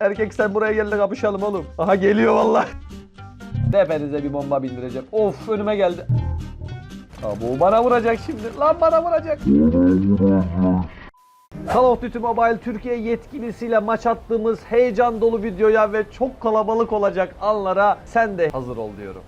Erkek sen buraya gel de kapışalım oğlum. Aha geliyor vallahi. Tepenize bir bomba bindireceğim. Of önüme geldi. Aa, bu bana vuracak şimdi. Lan bana vuracak. Call of Duty Mobile Türkiye yetkilisiyle maç attığımız heyecan dolu videoya ve çok kalabalık olacak anlara sen de hazır ol diyorum.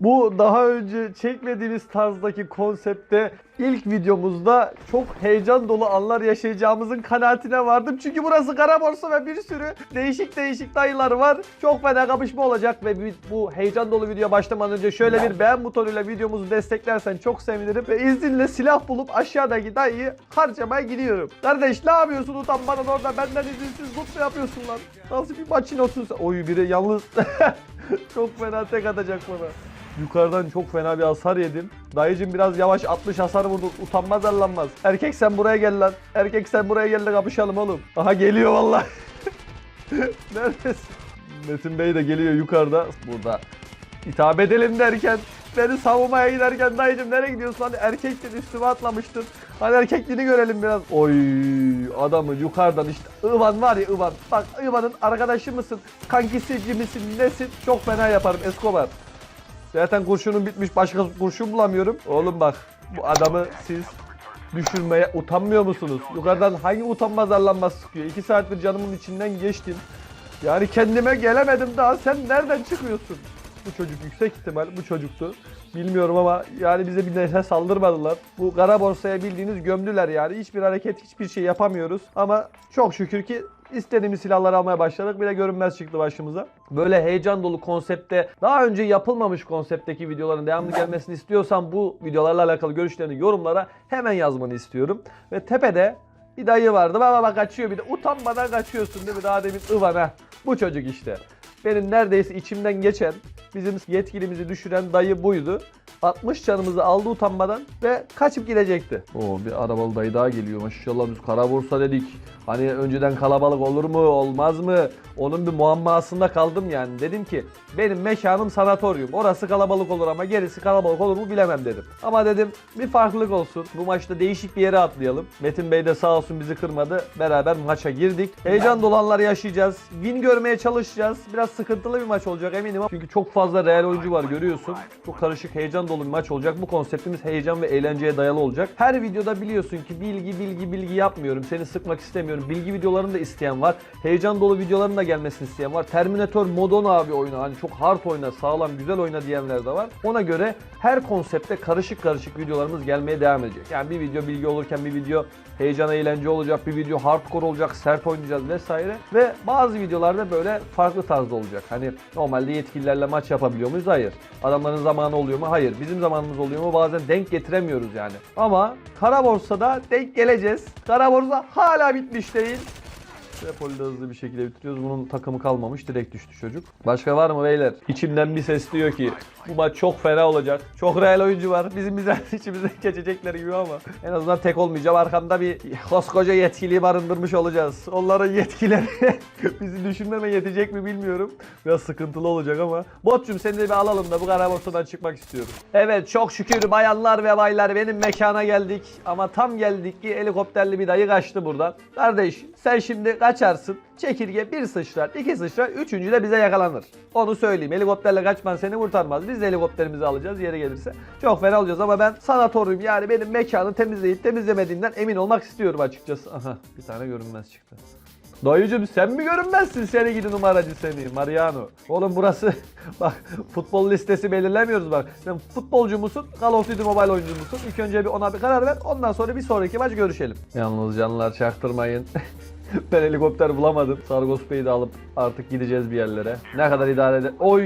Bu daha önce çekmediğimiz tarzdaki konsepte ilk videomuzda çok heyecan dolu anlar yaşayacağımızın kanaatine vardım. Çünkü burası kara borsa ve bir sürü değişik değişik dayılar var. Çok fena kapışma olacak ve bu heyecan dolu video başlamadan önce şöyle bir beğen butonuyla videomuzu desteklersen çok sevinirim. Ve izninle silah bulup aşağıdaki dayıyı harcamaya gidiyorum. Kardeş ne yapıyorsun utanmadan orada benden izinsiz loot mu yapıyorsun lan? Nasıl bir maçinosun sen? Oy biri yalnız çok fena tek atacak bana. Yukarıdan çok fena bir hasar yedim. Dayıcım biraz yavaş 60 hasar vurdu. Utanmaz arlanmaz. Erkek sen buraya gel lan. Erkek sen buraya gel de kapışalım oğlum. Aha geliyor vallahi. Neredesin? Metin Bey de geliyor yukarıda. Burada. hitap edelim derken beni savunmaya giderken dayıcım nereye gidiyorsun hani erkektin üstüme atlamıştın. Hani erkekliğini görelim biraz. Oy adamı yukarıdan işte Ivan var ya Ivan. Bak Ivan'ın arkadaşı mısın? Kankisi misin? Nesin? Çok fena yaparım Escobar. Zaten kurşunum bitmiş başka kurşun bulamıyorum. Oğlum bak bu adamı siz düşürmeye utanmıyor musunuz? Yukarıdan hangi utanmaz arlanmaz sıkıyor? İki saattir canımın içinden geçtin. Yani kendime gelemedim daha sen nereden çıkıyorsun? Bu çocuk yüksek ihtimal bu çocuktu. Bilmiyorum ama yani bize bir nefes saldırmadılar. Bu kara borsaya bildiğiniz gömdüler yani. Hiçbir hareket, hiçbir şey yapamıyoruz. Ama çok şükür ki istediğimiz silahları almaya başladık. Bir de görünmez çıktı başımıza. Böyle heyecan dolu konsepte, daha önce yapılmamış konseptteki videoların devamlı gelmesini istiyorsan bu videolarla alakalı görüşlerini yorumlara hemen yazmanı istiyorum. Ve tepede bir dayı vardı. Baba bak kaçıyor bir de. Utanmadan kaçıyorsun değil mi? Daha demin Ivan ha. Bu çocuk işte. Benim neredeyse içimden geçen, bizim yetkilimizi düşüren dayı buydu. 60 canımızı aldı utanmadan ve kaçıp gidecekti. Oo bir arabalı dayı daha geliyor maşallah biz kara borsa dedik. Hani önceden kalabalık olur mu olmaz mı? Onun bir muammasında kaldım yani. Dedim ki benim mekanım sanatoryum. Orası kalabalık olur ama gerisi kalabalık olur mu bilemem dedim. Ama dedim bir farklılık olsun. Bu maçta değişik bir yere atlayalım. Metin Bey de sağ olsun bizi kırmadı. Beraber maça girdik. Heyecan dolanlar yaşayacağız. Win görmeye çalışacağız. Biraz sıkıntılı bir maç olacak eminim. Çünkü çok fazla real oyuncu var görüyorsun. Çok karışık heyecan dolu bir maç olacak. Bu konseptimiz heyecan ve eğlenceye dayalı olacak. Her videoda biliyorsun ki bilgi bilgi bilgi yapmıyorum. Seni sıkmak istemiyorum. Bilgi videolarını da isteyen var. Heyecan dolu videoların da gelmesini isteyen var. Terminator Modon abi oyna. Hani çok hard oyna, sağlam, güzel oyna diyenler de var. Ona göre her konsepte karışık karışık videolarımız gelmeye devam edecek. Yani bir video bilgi olurken bir video heyecan eğlence olacak, bir video hardcore olacak, sert oynayacağız vesaire. Ve bazı videolarda böyle farklı tarzda olacak. Hani normalde yetkililerle maç yapabiliyor muyuz? Hayır. Adamların zamanı oluyor mu? Hayır. Bizim zamanımız oluyor mu? Bazen denk getiremiyoruz yani. Ama kara borsada denk geleceğiz. Kara borsa hala bitmiş değil. Repol'ü de hızlı bir şekilde bitiriyoruz. Bunun takımı kalmamış. Direkt düştü çocuk. Başka var mı beyler? İçimden bir ses diyor ki bu maç çok fena olacak. Çok real oyuncu var. Bizim bize içimizden geçecekler gibi ama en azından tek olmayacağım. Arkamda bir koskoca yetkiliyi barındırmış olacağız. Onların yetkileri bizi düşünmeme yetecek mi bilmiyorum. Biraz sıkıntılı olacak ama. Botçum seni de bir alalım da bu kara borsadan çıkmak istiyorum. Evet çok şükür bayanlar ve baylar benim mekana geldik. Ama tam geldik ki helikopterli bir dayı kaçtı buradan. Kardeş sen şimdi kaçarsın. Çekirge bir sıçrar, iki sıçrar, üçüncü de bize yakalanır. Onu söyleyeyim. Helikopterle kaçman seni kurtarmaz. Biz de helikopterimizi alacağız yere gelirse. Çok fena olacağız ama ben sanatoryum yani benim mekanı temizleyip temizlemediğimden emin olmak istiyorum açıkçası. Aha bir tane görünmez çıktı. Dayıcım sen mi görünmezsin seni gidi numaracı seni Mariano. Oğlum burası bak futbol listesi belirlemiyoruz bak. Sen futbolcu musun? Call of Duty Mobile oyuncu musun? İlk önce bir ona bir karar ver. Ondan sonra bir sonraki maç görüşelim. Yalnız canlılar çaktırmayın. ben helikopter bulamadım. Sargos Bey'i de alıp artık gideceğiz bir yerlere. Ne kadar idare eder. Oy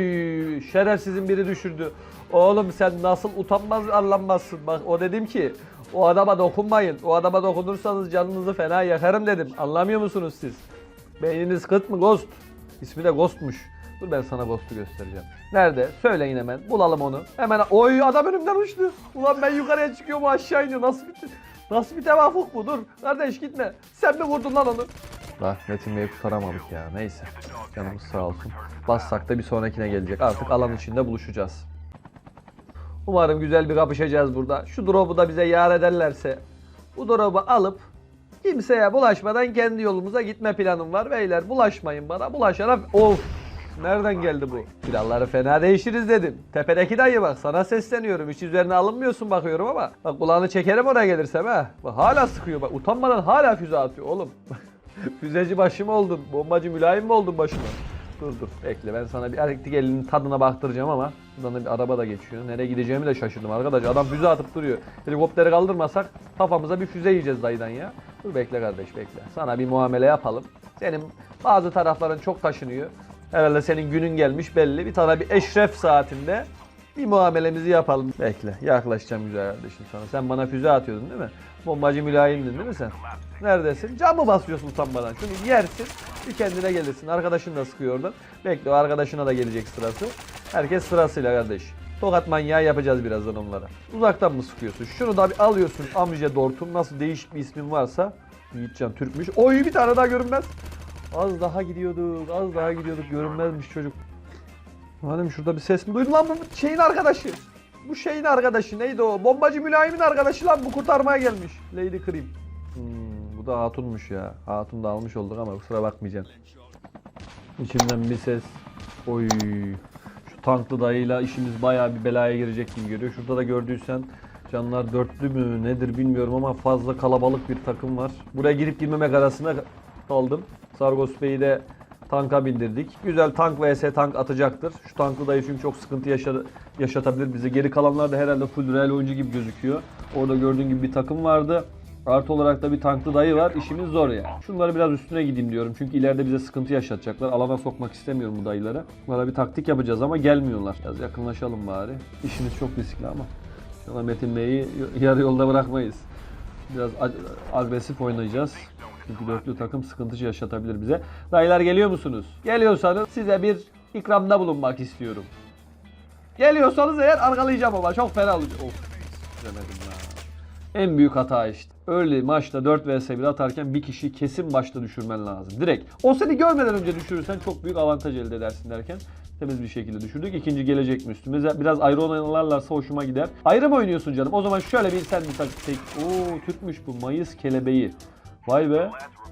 şerefsizin biri düşürdü. Oğlum sen nasıl utanmaz arlanmazsın. Bak o dedim ki o adama dokunmayın. O adama dokunursanız canınızı fena yakarım dedim. Anlamıyor musunuz siz? Beyniniz kıt mı Ghost? İsmi de Ghost'muş. Dur ben sana Ghost'u göstereceğim. Nerede? Söyleyin hemen. Bulalım onu. Hemen. Oy adam önümden uçtu. Ulan ben yukarıya çıkıyorum aşağı iniyor. Nasıl bir Nasıl bir tevafuk bu? Dur. Kardeş gitme. Sen mi vurdun lan onu? Lah Metin Bey'i kurtaramadık ya. Neyse. Canımız sağ olsun. Bassak da bir sonrakine gelecek. Artık alan içinde buluşacağız. Umarım güzel bir kapışacağız burada. Şu drop'u da bize yar ederlerse bu drop'u alıp Kimseye bulaşmadan kendi yolumuza gitme planım var beyler. Bulaşmayın bana. Bulaşana... Of! Nereden geldi bu? Planları fena değişiriz dedim. Tepedeki dayı bak sana sesleniyorum. Hiç üzerine alınmıyorsun bakıyorum ama. Bak kulağını çekerim oraya gelirsem ha. Bak hala sıkıyor bak. Utanmadan hala füze atıyor oğlum. Füzeci başım oldun. Bombacı mülayim mi oldun başıma? Dur dur bekle ben sana bir elektrik elinin tadına baktıracağım ama buradan da bir araba da geçiyor. Nereye gideceğimi de şaşırdım arkadaş. Adam füze atıp duruyor. Helikopteri kaldırmasak kafamıza bir füze yiyeceğiz dayıdan ya. Dur bekle kardeş bekle. Sana bir muamele yapalım. Senin bazı tarafların çok taşınıyor. Herhalde senin günün gelmiş belli. Bir tane bir eşref saatinde bir muamelemizi yapalım. Bekle yaklaşacağım güzel kardeşim sana. Sen bana füze atıyordun değil mi? Bombacı mülayimdin değil mi sen? Neredesin? Cam mı basıyorsun utanmadan? Şunu yersin bir kendine gelirsin. Arkadaşın da sıkıyor oradan. Bekle o arkadaşına da gelecek sırası. Herkes sırasıyla kardeş. Tokat manyağı yapacağız birazdan onlara. Uzaktan mı sıkıyorsun? Şunu da bir alıyorsun amca dortum. Nasıl değişik bir ismin varsa. Yiğitcan Türkmüş. Oy bir tane daha görünmez. Az daha gidiyorduk. Az daha gidiyorduk. Görünmezmiş çocuk. Madem şurada bir ses mi duydun lan bu şeyin arkadaşı. Bu şeyin arkadaşı neydi o? Bombacı mülayimin arkadaşı lan bu kurtarmaya gelmiş. Lady Cream. Hmm, bu da hatunmuş ya. Hatun da almış olduk ama kusura bakmayacaksın. İçimden bir ses. Oy. Şu tanklı dayıyla işimiz bayağı bir belaya girecek gibi görüyor. Şurada da gördüysen canlar dörtlü mü nedir bilmiyorum ama fazla kalabalık bir takım var. Buraya girip girmemek arasında kaldım. Sargos Bey'i de tanka bindirdik. Güzel tank vs tank atacaktır. Şu tanklı dayı çünkü çok sıkıntı yaşa- yaşatabilir bize. Geri kalanlar da herhalde full real oyuncu gibi gözüküyor. Orada gördüğün gibi bir takım vardı. Artı olarak da bir tanklı dayı var. İşimiz zor yani. Şunları biraz üstüne gideyim diyorum. Çünkü ileride bize sıkıntı yaşatacaklar. Alana sokmak istemiyorum bu dayıları. Bunlara bir taktik yapacağız ama gelmiyorlar. Biraz yakınlaşalım bari. İşimiz çok riskli ama. İnşallah Metin Bey'i yarı yolda bırakmayız. Biraz ag- agresif oynayacağız. Çünkü dörtlü takım sıkıntı yaşatabilir bize. Dayılar geliyor musunuz? Geliyorsanız size bir ikramda bulunmak istiyorum. Geliyorsanız eğer arkalayacağım ama çok fena olacak. Of. Demedim ya. En büyük hata işte. Early maçta 4 vs 1 atarken bir kişiyi kesin başta düşürmen lazım. Direkt. O seni görmeden önce düşürürsen çok büyük avantaj elde edersin derken temiz bir şekilde düşürdük. İkinci gelecek mi üstümüze? Biraz ayrı oynarlarsa hoşuma gider. Ayrı mı oynuyorsun canım? O zaman şöyle bir sen bir tak- tek. Oo Türkmüş bu. Mayıs kelebeği. Vay be.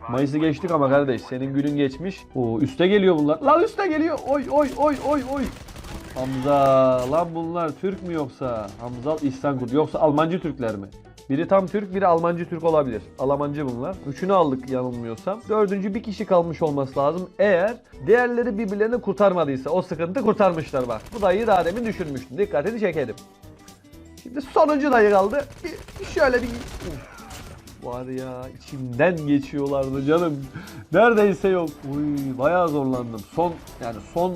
Mayıs'ı geçtik ama kardeş senin günün geçmiş. Oo üste geliyor bunlar. Lan üste geliyor. Oy oy oy oy oy. Hamza lan bunlar Türk mü yoksa? Hamzal İhsan yoksa Almancı Türkler mi? Biri tam Türk, biri Almancı Türk olabilir. Almancı bunlar. Üçünü aldık yanılmıyorsam. Dördüncü bir kişi kalmış olması lazım. Eğer diğerleri birbirlerini kurtarmadıysa o sıkıntı kurtarmışlar bak. Bu dayıyı daha demin. Dikkatini çekelim. Şimdi sonuncu dayı kaldı. Bir şöyle bir... Uf. Var ya içimden geçiyorlardı canım. Neredeyse yok. Uy bayağı zorlandım. Son yani son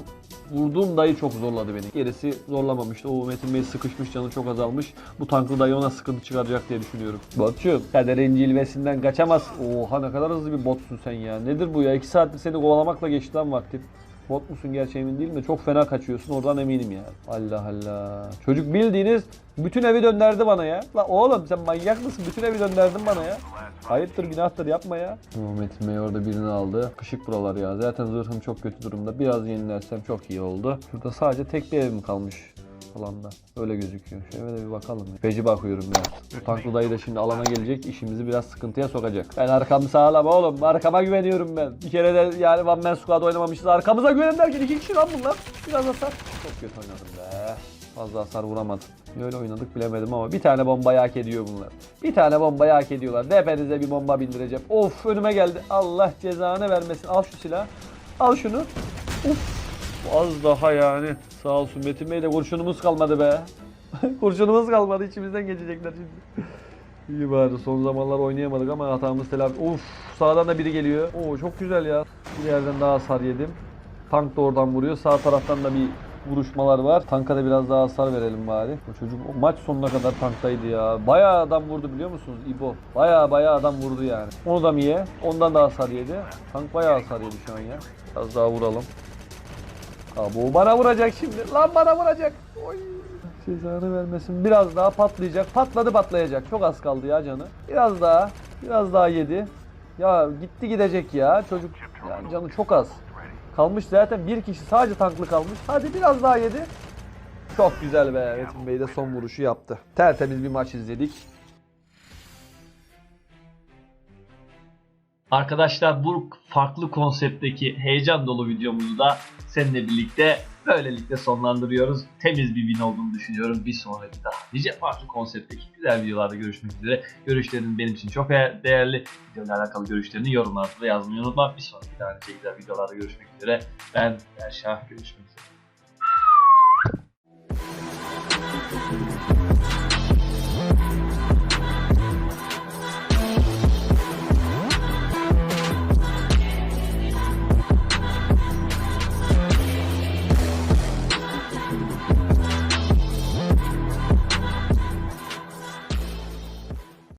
vurduğum dayı çok zorladı beni. Gerisi zorlamamıştı. O Metin Bey sıkışmış canı çok azalmış. Bu tanklı dayı ona sıkıntı çıkaracak diye düşünüyorum. Botçum kaderin cilvesinden kaçamaz. Oha ne kadar hızlı bir botsun sen ya. Nedir bu ya? 2 saattir seni kovalamakla geçti lan vaktim. Bot musun gerçi emin değilim de çok fena kaçıyorsun oradan eminim ya. Allah Allah. Çocuk bildiğiniz bütün evi döndürdü bana ya. La oğlum sen manyak mısın? Bütün evi döndürdün bana ya. Ayıptır günahtır yapma ya. Metin Bey orada birini aldı. Kışık buralar ya. Zaten zırhım çok kötü durumda. Biraz yenilersem çok iyi oldu. Şurada sadece tek bir evim kalmış alanda. Öyle gözüküyor. Şöyle de bir bakalım. ya. Bakıyorum ya. Tanklı dayı da şimdi alana gelecek. işimizi biraz sıkıntıya sokacak. Ben arkamı sağlam oğlum. Arkama güveniyorum ben. Bir kere de yani One Man Squad oynamamışız. Arkamıza güvenin derken iki kişi lan bunlar. Biraz hasar. Çok kötü oynadım be. Fazla hasar vuramadım. Niye Öyle oynadık bilemedim ama bir tane bombayı hak ediyor bunlar. Bir tane bombayı hak ediyorlar. Defenize bir bomba bindireceğim. Of önüme geldi. Allah cezanı vermesin. Al şu silahı. Al şunu. Uf. Az daha yani. Sağ olsun Metin Bey de kurşunumuz kalmadı be. kurşunumuz kalmadı. içimizden geçecekler şimdi. İyi bari son zamanlar oynayamadık ama hatamız telafi. Uf sağdan da biri geliyor. Oo çok güzel ya. Bir yerden daha hasar yedim. Tank da oradan vuruyor. Sağ taraftan da bir vuruşmalar var. Tanka da biraz daha hasar verelim bari. O çocuk o maç sonuna kadar tanktaydı ya. Bayağı adam vurdu biliyor musunuz İbo? Bayağı bayağı adam vurdu yani. Onu da mı ye? Ondan da hasar yedi. Tank bayağı hasar yedi şu an ya. Biraz daha vuralım. Abi o bana vuracak şimdi. Lan bana vuracak. Oy. Cezanı vermesin. Biraz daha patlayacak. Patladı patlayacak. Çok az kaldı ya canı. Biraz daha. Biraz daha yedi. Ya gitti gidecek ya. Çocuk yani canı çok az. Kalmış zaten bir kişi sadece tanklı kalmış. Hadi biraz daha yedi. Çok güzel be. Metin Bey de son vuruşu yaptı. Tertemiz bir maç izledik. Arkadaşlar bu farklı konseptteki heyecan dolu videomuzu da seninle birlikte böylelikle sonlandırıyoruz. Temiz bir win olduğunu düşünüyorum. Bir sonraki daha nice farklı konseptteki güzel videolarda görüşmek üzere. Görüşlerin benim için çok değerli. Videoyla alakalı görüşlerini yorumlarda yazmayı unutma. Bir sonraki daha nice güzel videolarda görüşmek üzere. Ben Erşah. Görüşmek üzere.